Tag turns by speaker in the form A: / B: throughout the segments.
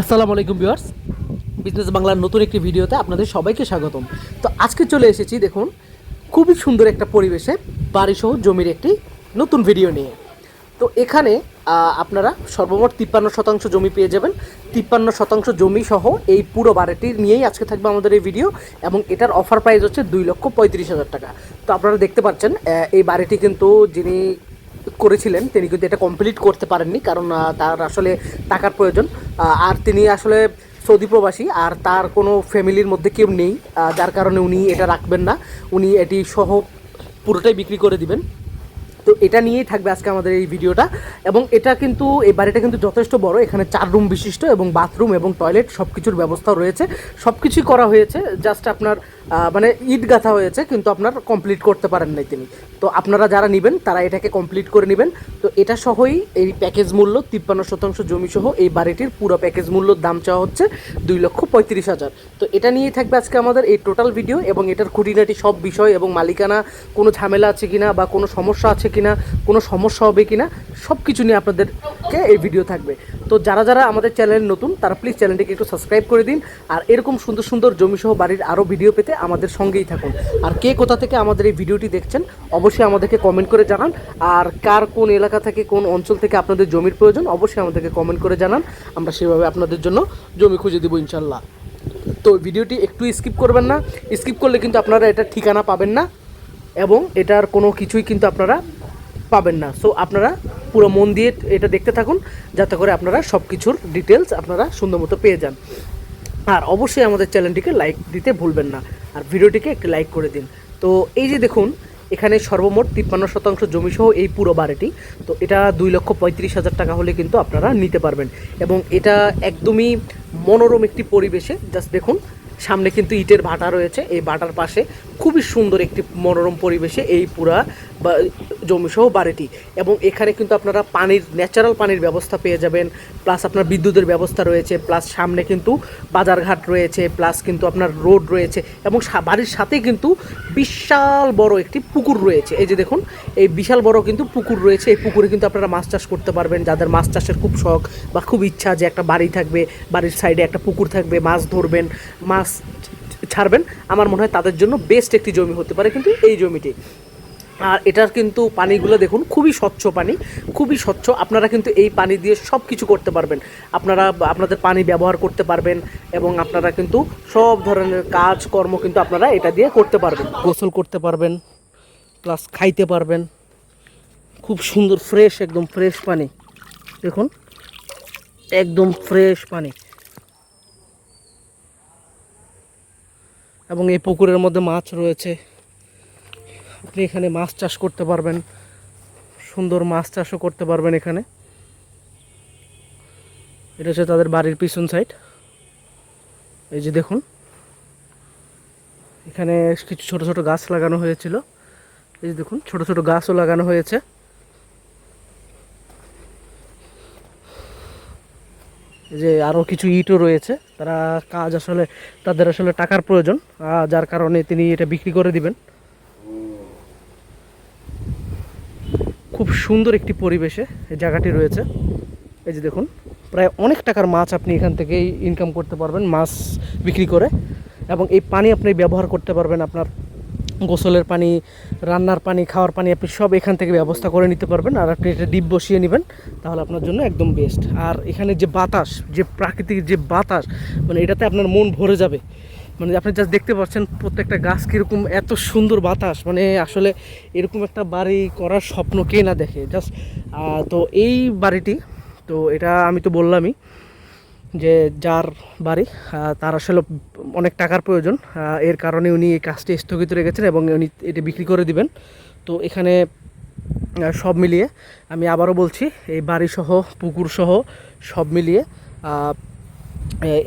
A: আসসালামু আলাইকুম viewers. Business বাংলার নতুন একটি ভিডিওতে আপনাদের সবাইকে স্বাগতম। তো আজকে চলে এসেছি, দেখুন, খুবই সুন্দর একটা পরিবেশে, বাড়িসহ জমির একটি নতুন ভিডিও নিয়ে। তো এখানে আপনারা সর্বমোট তিপ্পান্ন শতাংশ জমি পেয়ে যাবেন। তিপ্পান্ন শতাংশ জমি সহ এই পুরো বাড়িটি নিয়েই আজকে থাকবে আমাদের এই ভিডিও এবং এটার অফার প্রাইস হচ্ছে দুই লক্ষ পঁয়ত্রিশ হাজার টাকা। তো আপনারা দেখতে পাচ্ছেন এই বাড়িটি কিন্তু যিনি করেছিলেন, তিনি কিন্তু এটা কমপ্লিট করতে পারেননি, কারণ তার আসলে টাকার প্রয়োজন। আর তিনি আসলে সৌদি প্রবাসী, আর তার কোনো ফ্যামিলির মধ্যে কেউ নেই যার কারণে উনি এটা রাখবেন না। উনি এটি সহ পুরোটাই বিক্রি করে দিবেন। তো এটা নিয়েই থাকবে আজকে আমাদের এই ভিডিওটা। এবং এটা কিন্তু, এই বাড়িটা কিন্তু যথেষ্ট বড়, এখানে চার রুম বিশিষ্ট এবং বাথরুম এবং টয়লেট সব কিছুর ব্যবস্থা রয়েছে। সব কিছুই করা হয়েছে, জাস্ট আপনার মানে ইট গাঁথা হয়েছে, কিন্তু আপনার কমপ্লিট করতে পারেন নাই তিনি। তো আপনারা যারা নেবেন, তারা এটাকে কমপ্লিট করে নেবেন। তো এটা সহই এই প্যাকেজ মূল্য, তিপ্পান্ন শতাংশ জমি সহ এই বাড়িটির পুরো প্যাকেজ মূল্যর দাম চাওয়া হচ্ছে দুই লক্ষ পঁয়ত্রিশ হাজার। তো এটা নিয়েই থাকবে আজকে আমাদের এই টোটাল ভিডিও এবং এটার খুঁটিনাটি সব বিষয় এবং মালিকানা কোনো ঝামেলা আছে কিনা বা কোনো সমস্যা আছে কিনা, কোনো সমস্যা হবে কিনা সব কিছু নিয়ে আপনাদেরকে এই ভিডিও থাকবে। তো যারা যারা আমাদের চ্যানেল নতুন, তারা প্লিজ চ্যানেলটিকে একটু সাবস্ক্রাইব করে দিন, আর এরকম সুন্দর সুন্দর জমিসহ বাড়ির আরও ভিডিও পেতে আমাদের সঙ্গেই থাকুন। আর কে কোথা থেকে আমাদের এই ভিডিওটি দেখছেন, অবশ্যই আমাদেরকে কমেন্ট করে জানান। আর কার কোন এলাকা থেকে, কোন অঞ্চল থেকে আপনাদের জমির প্রয়োজন, অবশ্যই আমাদেরকে কমেন্ট করে জানান। আমরা সেভাবে আপনাদের জন্য জমি খুঁজে দেবো ইনশাল্লাহ তো ভিডিওটি একটু স্কিপ করবেন না। স্কিপ করলে কিন্তু আপনারা এটার ঠিকানা পাবেন না, এবং এটার কোনো কিছুই কিন্তু আপনারা পাবেন না। সো আপনারা পুরো মন দিয়ে এটা দেখতে থাকুন, যাতে করে আপনারা সব কিছুর ডিটেলস আপনারা সুন্দর মতো পেয়ে যান। আর অবশ্যই আমাদের চ্যানেলটিকে লাইক দিতে ভুলবেন না। আর ভিডিওটিকে একটি লাইক করে দিন। তো, এই যে দেখুন, এখানে সর্বমোট তিপ্পান্ন শতাংশ জমি সহ এই পুরো বাড়িটি। তো, এটা দুই লক্ষ পঁয়ত্রিশ হাজার টাকা হলে কিন্তু আপনারা নিতে পারবেন। এবং এটা একদমই মনোরম একটি পরিবেশে জাস্ট দেখুন, সামনে কিন্তু ইটের ভাটা রয়েছে। এই ভাটার পাশে খুবই সুন্দর একটি মনোরম পরিবেশে এই পুরা জমিসহ বাড়িটি। এবং এখানে কিন্তু আপনারা পানির ন্যাচারাল পানির ব্যবস্থা পেয়ে যাবেন। প্লাস আপনার বিদ্যুতের ব্যবস্থা রয়েছে প্লাস সামনে কিন্তু বাজারঘাট রয়েছে প্লাস কিন্তু আপনার রোড রয়েছে এবং বাড়ির সাথে কিন্তু বিশাল বড় একটি পুকুর রয়েছে। এই যে দেখুন, এই বিশাল বড় কিন্তু পুকুর রয়েছে। এই পুকুরে কিন্তু আপনারা মাছ চাষ করতে পারবেন। যাদের মাছ চাষের খুব শখ বা খুব ইচ্ছা যে একটা বাড়ি থাকবে, বাড়ির সাইডে একটা পুকুর থাকবে, মাছ ধরবেন, মাছ ছাড়বেন, আমার মনে হয় তাদের জন্য বেস্ট একটি জমি হতে পারে কিন্তু এই জমিটি। আর এটার কিন্তু পানিগুলো দেখুন, খুবই স্বচ্ছ পানি, খুবই স্বচ্ছ। আপনারা কিন্তু এই পানি দিয়ে সব কিছু করতে পারবেন। আপনারা আপনাদের পানি ব্যবহার করতে পারবেন এবং আপনারা কিন্তু সব ধরনের কাজ, কর্ম কিন্তু আপনারা এটা দিয়ে করতে পারবেন। গোসল করতে পারবেন, প্লাস খাইতে পারবেন। খুব সুন্দর, ফ্রেশ, একদম ফ্রেশ পানি। দেখুন, একদম ফ্রেশ পানি। এবং এই পুকুরের মধ্যে মাছ রয়েছে। আপনি এখানে মাছ চাষ করতে পারবেন, সুন্দর মাছ চাষও করতে পারবেন এখানে। এটা হচ্ছে তাদের বাড়ির পিছন সাইড এই যে দেখুন, এখানে কিছু ছোট ছোট গাছ লাগানো হয়েছিল। এই যে দেখুন, ছোট ছোট গাছও লাগানো হয়েছে। এই যে আরও কিছু ইটও রয়েছে, তারা কাজ আসলে, তাদের আসলে টাকার প্রয়োজন যার কারণে তিনি এটা বিক্রি করে দিবেন খুব সুন্দর একটি পরিবেশে এই জায়গাটি রয়েছে। এই যে দেখুন, প্রায় অনেক টাকার মাছ আপনি এখান থেকেই ইনকাম করতে পারবেন মাছ বিক্রি করে এবং এই পানি আপনি ব্যবহার করতে পারবেন আপনার গোসলের পানি, রান্নার পানি, খাওয়ার পানি আপনি সব এখান থেকে ব্যবস্থা করে নিতে পারবেন আর আপনি এটা ডিপ বসিয়ে নেবেন, তাহলে আপনার জন্য একদম বেস্ট আর এখানে যে বাতাস, যে প্রাকৃতিক যে বাতাস মানে এটাতে আপনার মন ভরে যাবে। মানে আপনি জাস্ট দেখতে পাচ্ছেন প্রত্যেকটা গাছ কীরকম এত সুন্দর বাতাস। মানে আসলে এরকম একটা বাড়ি করার স্বপ্ন কে না দেখে। জাস্ট তো এই বাড়িটি, তো এটা আমি তো বললামই যে যার বাড়ি তার আসলে অনেক টাকার প্রয়োজন। এর কারণে উনি এই কাজটি স্থগিত রেখেছেন এবং উনি এটা বিক্রি করে দিবেন। তো এখানে সব মিলিয়ে আমি আবারও বলছি, এই বাড়িসহ পুকুরসহ সব মিলিয়ে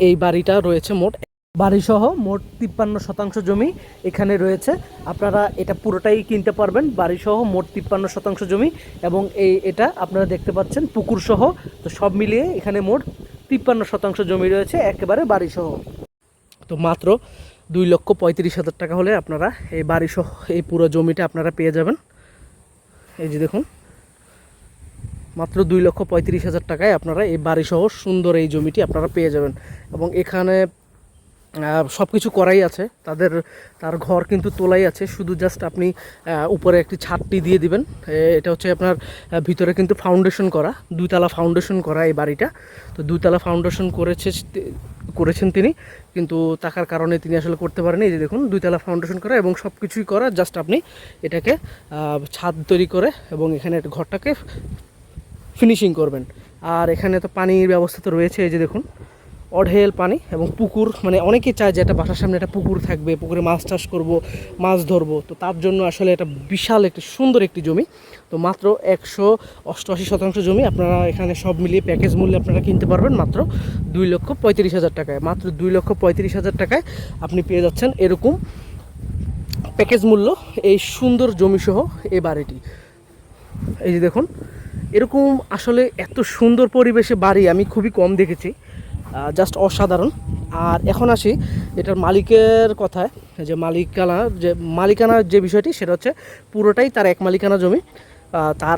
A: এই বাড়িটা রয়েছে মোট বাড়িসহ মোট তিপ্পান্ন শতাংশ জমি এখানে রয়েছে। আপনারা এটা পুরোটাই কিনতে পারবেন। বাড়িসহ মোট তিপ্পান্ন শতাংশ জমি এবং এই এটা আপনারা দেখতে পাচ্ছেন, পুকুরসহ। তো সব মিলিয়ে এখানে মোট তিপ্পান্ন শতাংশ জমি রয়েছে একেবারে বাড়িসহ। তো মাত্র দুই লক্ষ পঁয়ত্রিশ হাজার টাকা হলে আপনারা এই বাড়িসহ এই পুরো জমিটা আপনারা পেয়ে যাবেন। এই যে দেখুন, মাত্র দুই লক্ষ পঁয়ত্রিশ হাজার টাকায় আপনারা এই বাড়িসহ সুন্দর এই জমিটি আপনারা পেয়ে যাবেন। এবং এখানে সব কিছু করাই আছে। তাদের, তার ঘর কিন্তু তোলাই আছে। শুধু জাস্ট আপনি উপরে একটি ছাদটি দিয়ে দিবেন। এটা হচ্ছে আপনার ভিতরে কিন্তু ফাউন্ডেশন করা। দুইতলা ফাউন্ডেশন করা এই বাড়িটা। তো দুইতলা ফাউন্ডেশন করেছে, করেছেন তিনি। কিন্তু টাকার কারণে তিনি আসলে করতে পারেন এই যে দেখুন, দুইতলা ফাউন্ডেশন করা এবং সব কিছুই করা। জাস্ট আপনি এটাকে ছাদ তৈরি করে এবং এখানে ঘরটাকে ফিনিশিং করবেন। আর এখানে তো পানির ব্যবস্থা তো রয়েছে। এই যে দেখুন অঢেল পানি এবং পুকুর মানে অনেকে চায় যে একটা বাসার সামনে একটা পুকুর থাকবে, পুকুরে মাছ চাষ করব, মাছ ধরবো। তো তার জন্য আসলে এটা বিশাল একটি সুন্দর একটি জমি। তো মাত্র একশো অষ্টআশি শতাংশ জমি আপনারা এখানে সব মিলিয়ে প্যাকেজ মূল্যে আপনারা কিনতে পারবেন মাত্র দুই লক্ষ পঁয়ত্রিশ হাজার টাকায়। মাত্র দুই লক্ষ পঁয়ত্রিশ হাজার টাকায় আপনি পেয়ে যাচ্ছেন এরকম প্যাকেজ মূল্য এই সুন্দর জমিসহ এই বাড়িটি। এই যে দেখুন, এরকম আসলে এত সুন্দর পরিবেশে বাড়ি আমি খুবই কম দেখেছি। জাস্ট অসাধারণ। আর এখন আসি, এটার মালিকের কথায়। যে মালিকানা, যে মালিকানার যে বিষয়টি, সেটা হচ্ছে পুরোটাই তার এক মালিকানা জমি। তার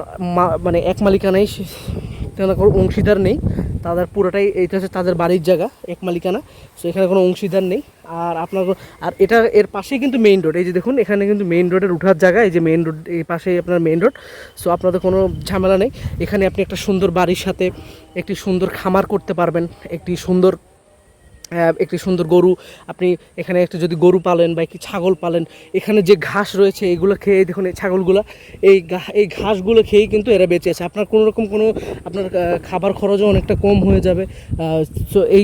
A: মানে এক মালিকানাই অংশীদার নেই। তাদের পুরোটাই এইটা হচ্ছে তাদের বাড়ির জায়গা, এক মালিকানা। সো এখানে কোনো অংশীদার নেই। আর আপনার আর এটা এর পাশেই কিন্তু মেইন রোড এই যে দেখুন, এখানে কিন্তু মেইন রোডের উঠার জায়গা। এই যে মেইন রোড এই পাশেই আপনার মেইন রোড সো আপনাদের কোনো ঝামেলা নেই। এখানে আপনি একটা সুন্দর বাড়ির সাথে একটি সুন্দর খামার করতে পারবেন। একটি সুন্দর একটি সুন্দর গরু, আপনি এখানে একটা যদি গরু পালেন বা একটি ছাগল পালেন, এখানে যে ঘাস রয়েছে, এগুলো খেয়ে দেখুন এই ছাগলগুলো, এই এই ঘাসগুলো খেয়েই কিন্তু এরা বেঁচে আছে। আপনার কোনো রকম কোনো, আপনার খাবার খরচও অনেকটা কম হয়ে যাবে তো এই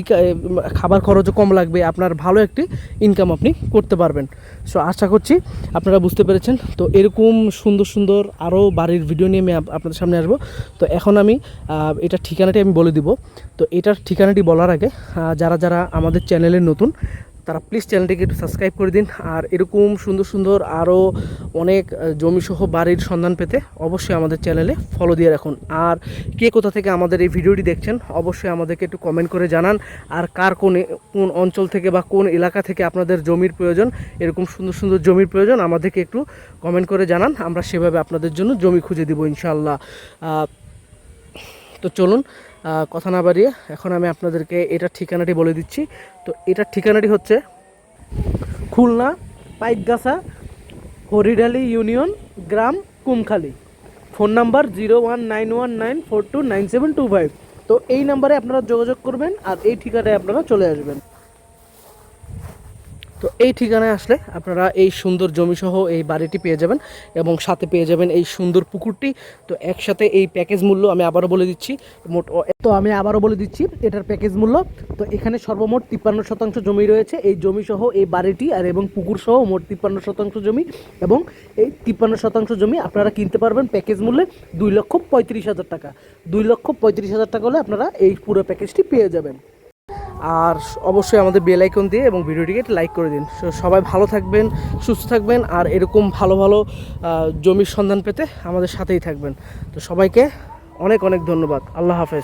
A: খাবার খরচও কম লাগবে, আপনার ভালো একটি ইনকাম আপনি করতে পারবেন। সো আশা করছি আপনারা বুঝতে পেরেছেন। তো এরকম সুন্দর সুন্দর আরও বাড়ির ভিডিও নিয়ে আমি আপ- আপনাদের সামনে আসব। তো এখন আমি এটা এটার ঠিকানাটি আমি বলে দিব। তো এটার ঠিকানাটি বলার আগে যারা যারা আমাদের চ্যানেলে নতুন তারা প্লিজ চ্যানেলটিকে একটু সাবস্ক্রাইব করে দিন। আর এরকম সুন্দর সুন্দর আরও অনেক জমিসহ বাড়ির সন্ধান পেতে অবশ্যই আমাদের চ্যানেলে ফলো দিয়ে রাখুন। আর কে কোথা থেকে আমাদের এই ভিডিওটি দেখছেন, অবশ্যই আমাদেরকে একটু কমেন্ট করে জানান। আর কার কোন কোন অঞ্চল থেকে বা কোন এলাকা থেকে আপনাদের জমির প্রয়োজন, এরকম সুন্দর সুন্দর জমির প্রয়োজন, আমাদেরকে একটু কমেন্ট করে জানান। আমরা সেভাবে আপনাদের জন্য জমি খুঁজে দিব ইনশাল্লাহ তো চলুন কথা না বাড়িয়ে এখন আমি আপনাদেরকে এটার ঠিকানাটি বলে দিচ্ছি। তো এটার ঠিকানাটি হচ্ছে খুলনা পাইকগাছা হরিডালি ইউনিয়ন গ্রাম Kumkhali. Phone number zero one nine one nine four two nine seven two five. তো এই নাম্বারে আপনারা যোগাযোগ করবেন আর এই ঠিকানায় আপনারা চলে আসবেন। তো এই ঠিকানায় আসলে আপনারা এই সুন্দর জমিসহ এই বাড়িটি পেয়ে যাবেন এবং সাথে পেয়ে যাবেন এই সুন্দর পুকুরটি। তো একসাথে এই প্যাকেজ মূল্য আমি আবারও বলে দিচ্ছি। মোট তো আমি আবারও বলে দিচ্ছি, এটার প্যাকেজ মূল্য। তো এখানে সর্বমোট তিপ্পান্ন শতাংশ জমি রয়েছে। এই জমিসহ এই বাড়িটি আর এবং পুকুর সহ মোট তিপ্পান্ন শতাংশ জমি এবং এই তিপ্পান্ন শতাংশ জমি আপনারা কিনতে পারবেন প্যাকেজ মূল্যে দুই লক্ষ পঁয়ত্রিশ হাজার টাকা। দুই লক্ষ পঁয়ত্রিশ হাজার টাকা হলে আপনারা এই পুরো প্যাকেজটি পেয়ে যাবেন। আর অবশ্যই আমাদের বেল আইকন দিয়ে এবং ভিডিওটিকে লাইক করে দিন। সবাই ভালো থাকবেন, সুস্থ থাকবেন, আর এরকম ভালো ভালো জমির সন্ধান পেতে আমাদের সাথেই থাকবেন। তো সবাইকে অনেক অনেক ধন্যবাদ। আল্লাহ হাফেজ।